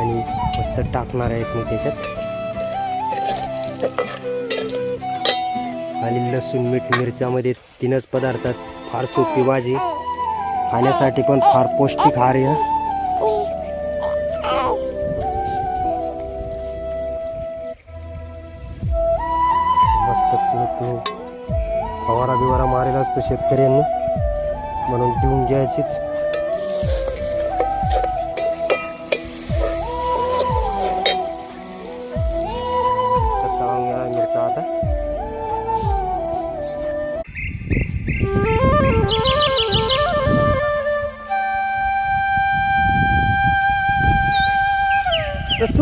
आणि मस्त टाकणार आहेत मी त्याच्यात. आणि लसूण मीठ मिरच्यामध्ये तीनच पदार्थात फार सोपी भाजी. खाण्यासाठी पण फार पौष्टिक आहार आहे मस्त फवारा बिवारा मारेला असतो शेतकऱ्यांनी. म्हणून देऊन घ्यायचीच.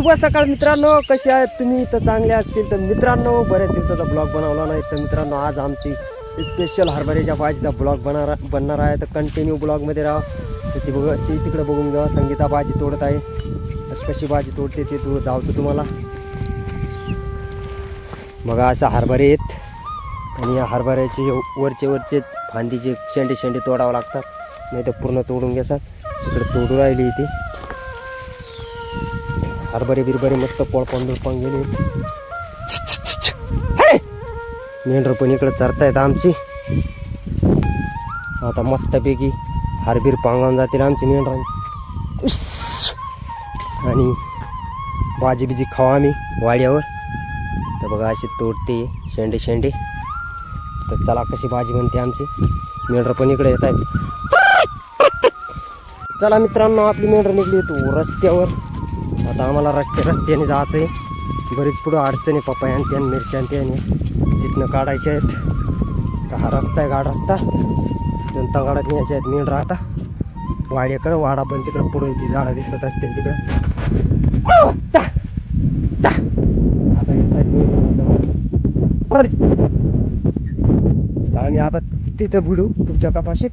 शुभ सकाळ मित्रांनो कसे आहेत तुम्ही? तर चांगले असतील तर मित्रांनो बऱ्याच दिवसाचा ब्लॉग बनवला नाही तर मित्रांनो आज आमची स्पेशल हरभऱ्याच्या भाजीचा ब्लॉग बनणार बनणार आहे. तर कंटिन्यू ब्लॉगमध्ये राहा. तर ती बघ ती तिकडे बघून घ्या. संगीता भाजी तोडत आहे. तर कशी भाजी तोडते ते तू धावतो तुम्हाला. बघा असं हरभरे आहेत. आणि या हरभऱ्याचे वरचे वरचेच फांदीचे शेंडे शेंडे तोडावं लागतात. नाही तर पूर्ण तोडून घ्यासा तिकडे तोडू राहिली इथे. हरभरे बिरभरे मस्त पळपण बिळपण गेले. मेंढर पण इकडे चरतायत आमची. आता मस्तपैकी हारबीर पांगावून जातील आमची मेंढरांची. आणि भाजी बिजी खावा आम्ही वाड्यावर. तर बघा अशी तोडते शेंडे शेंडे. तर चला कशी भाजी बनते आमची. मेंढर पण इकडे येत आहेत चला मित्रांनो आपली मेंढर निघली तू रस्त्यावर. आता आम्हाला रस्ते रस्त्याने जायचं आहे बरीच पुढं अडचणी पपायान त्याने मिरच्यान त्याने तिथनं काढायचे आहेत. तर हा रस्ता आहे गाड रस्ता. जनता गाडात न्यायचे आहेत मीन राहता. वाड्याकडं वाडा पण तिकडं पुढे ती झाडं दिसत असतील तिकडं. हो, आता येत आम्ही आता तिथं बुडू तुमच्या कपाशीत.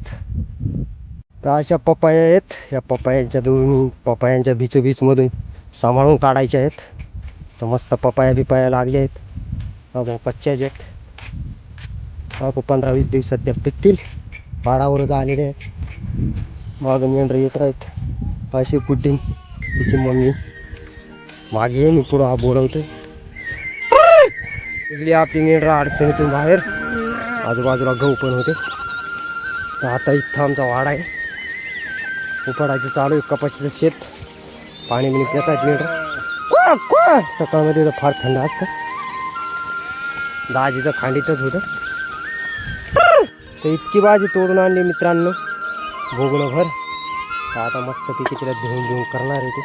तर अशा पपाया आहेत या पपायांच्या दोन पपायांच्या बिचोबीचमधून सांभाळून काढायचे आहेत. तर मस्त पपाया बिपाया लागल्या आहेत. अगो कच्च्याच आहेत. अगो पंधरा वीस दिवसात त्या पिकतील. पाडावरच आलेले आहेत. मग मेंढर येत आहेत अशी पुटिंग तिची मम्मी. मागे ये मी पुढं हा बोलवतो इकडे आपली मेंढरा अडचणीतून बाहेर. आजूबाजूला गहू पण होते. तर आता इथं आमचा वाडा आहे. उपाडायचं चालू आहे. कपाशीचं शेत. पाणी बिणी पित आहेत मिळतं सकाळमध्ये तर फार थंड असतं. भाजीचं खांडीतच होतं. तर इतकी भाजी तोडून आणली मित्रांनो. भोगणं भर तर आता मस्त ती तिला घेऊन घेऊन करणार आहे ते.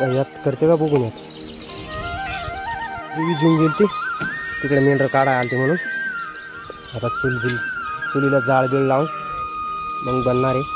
तर यात करते का बघून यात. विजून गेली ती. तिकडे मेंढर काढाय आलते म्हणून. आता चूल बिल चुलीला जाळ बिळ लावून मग बनणार आहे.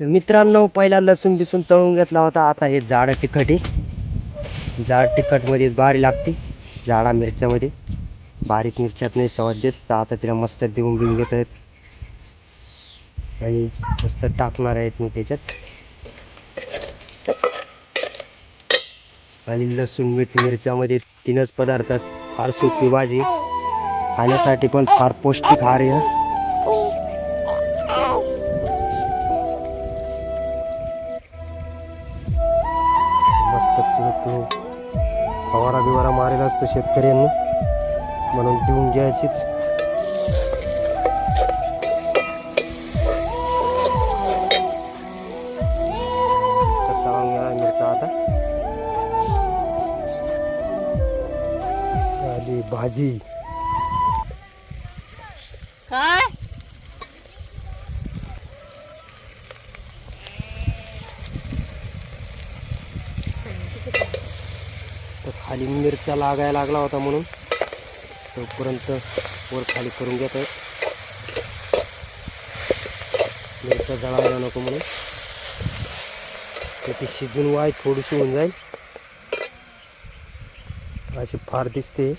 मित्रांनो पहिला लसूण बिसून तळून घेतला होता. आता हे जाड तिखट आहे. जाड तिखटमध्ये बारी लागते. जाडा मिरच्यामध्ये. बारीक मिरच्यात नाही सवाद देत. तर आता तिला मस्त देऊन घेऊन घेत आहेत. आणि मस्त टाकणार आहेत मी त्याच्यात. आणि लसूण मीठ मिरच्यामध्ये तीनच पदार्थात फार सोपी भाजी. खाण्यासाठी पण फार पौष्टिक आहार आहे. तो फवारा बिवारा मारेला असतो शेतकऱ्यांनी. म्हणून देऊन घ्यायचीच. तर तळावून मिरचा आता. आली भाजी. काय तर खाली मिरच्या लागायला लागला होता म्हणून. तोपर्यंत वर खाली करून घेतो मिरच्या जळायला नको म्हणून. तर ती शिजून वाय थोडीशी होऊन जाईल. अशी फार दिसते.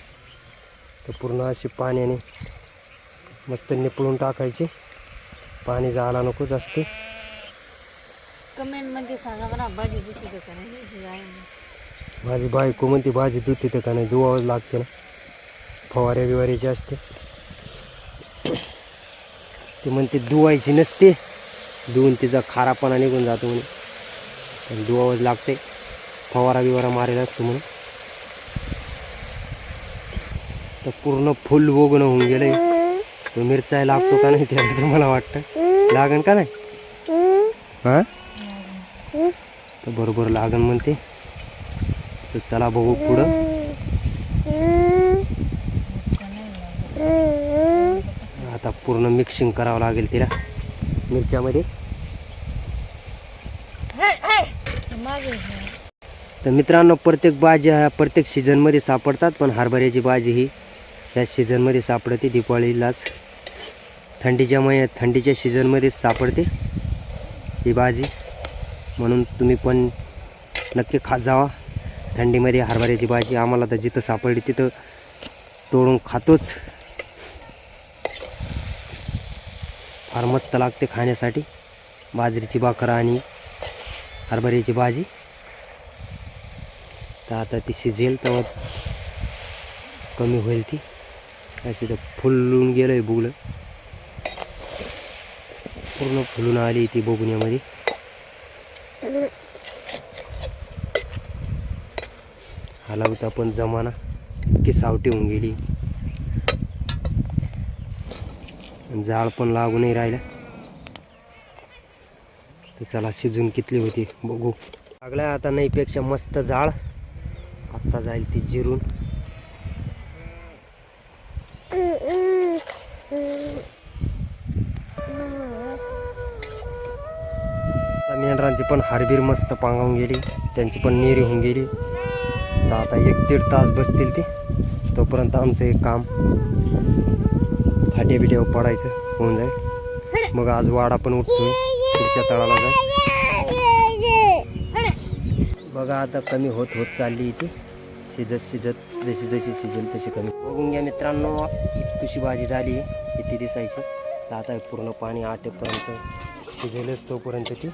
तर पूर्ण अशी पाण्याने मस्त निपळून टाकायची. पाणी जायला नको जास्त. कमेंटमध्ये सांगा मला भाजी दुसरी का नाही माझी बायको म्हणते भाजी दूध तिथं का नाही? धुवावंच लागते ना. फवाऱ्या बिवाऱ्याची असते ते म्हणते धुवायची नसते. धुवून तिचा खारापणा निघून जातो म्हणे. पण धुवावंच लागते. फवारा बिवारा मारेला असतो म्हणून तर पूर्ण फुल बोगणं होऊन गेलंय. तो मिरचा लागतो का नाही त्याला तर मला वाटतं. लागन का नाही? हां? तर बरोबर लागन म्हणते. तर चला बघू पुढं. आता पूर्ण मिक्सिंग करावं लागेल तिला. मिरच्यामध्ये. तर मित्रांनो प्रत्येक भाजी ह्या प्रत्येक सीझनमध्ये सापडतात पण हरभऱ्याची भाजी ही ह्या सीझनमध्ये सापडते. दिपाळीलाच थंडीच्या महिन्यात थंडीच्या सीझनमध्येच सापडते ही भाजी. म्हणून तुम्ही पण नक्की खात जावा. थंडीमध्ये हरभऱ्याची भाजी आम्हाला तर जिथं सापडली तिथं तोडून खातोच. फार मस्त लागते खाण्यासाठी. बाजरीची भाकर आणि हरभऱ्याची भाजी. तर आता ती शिजेल तेव्हा कमी होईल ती. अशी तर फुलून गेलं आहे बुगलं. पूर्ण फुलून आली ती बोगण्यामध्ये बघुण्यामध्ये होता पण जमाना की सावटी होऊन गेली. आणि जाळ पण लागू नाही राहिला. तर चला शिजून कितली होती बघू. लागलाय आता नाहीपेक्षा मस्त जाळ. आत्ता जाईल ती जिरून. मेंढरांची पण हारबीर मस्त पांगावून गेली. त्यांची पण नेरी होऊन गेली. तर आता एक दीड तास बसतील ते. तोपर्यंत आमचं एक काम फाट्या बिट्यावर पडायचं होऊन जाईल. मग आज वाडा पण उठतोय पुढच्या तळाला जाय बघा आता कमी होत होत चालली इथे. शिजत शिजत जशी जशी शिजेल तशी कमी. बघून घ्या मित्रांनो इतकीशी भाजी झाली किती दिसायची. तर आता पूर्ण पाणी आटेपर्यंत शिजेलच तोपर्यंत ती.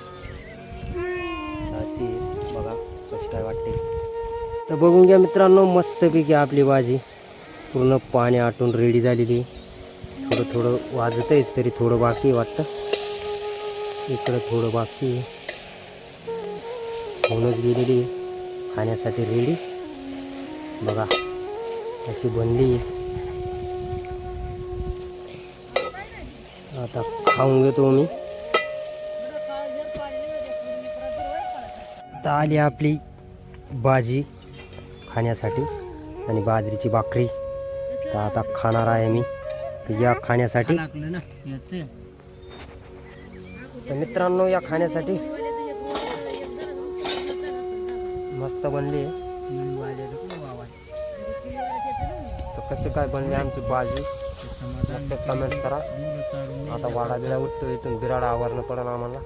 अशी बघा कशी काय वाटते. तर बघून घ्या मित्रांनो मस्तपैकी आपली भाजी. पूर्ण पाणी आटून रेडी झालेली. थोडं थोडं वाजत आहे तरी थोडं बाकी वाटतं. इकडं थोडं बाकी आहे. होऊनच गेलेली खाण्यासाठी रेडी बघा अशी बनली आहे. आता खाऊन घेतो मी आता आली आपली भाजी. खाण्यासाठी. आणि बाजरीची भाकरी. तर आता खाणार आहे मी. तर या खाण्यासाठी. तर मित्रांनो या खाण्यासाठी मस्त बनली तर कसे काय बनले आमची बाजरी कमेंट करा. आता वाडा बिडा उठतो इथून. बिराडा आवरणं पडेल आम्हाला.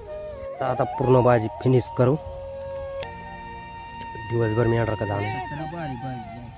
तर आता पूर्ण भाजी फिनिश करू. दिवसभर मी ऑर्डर का जाणार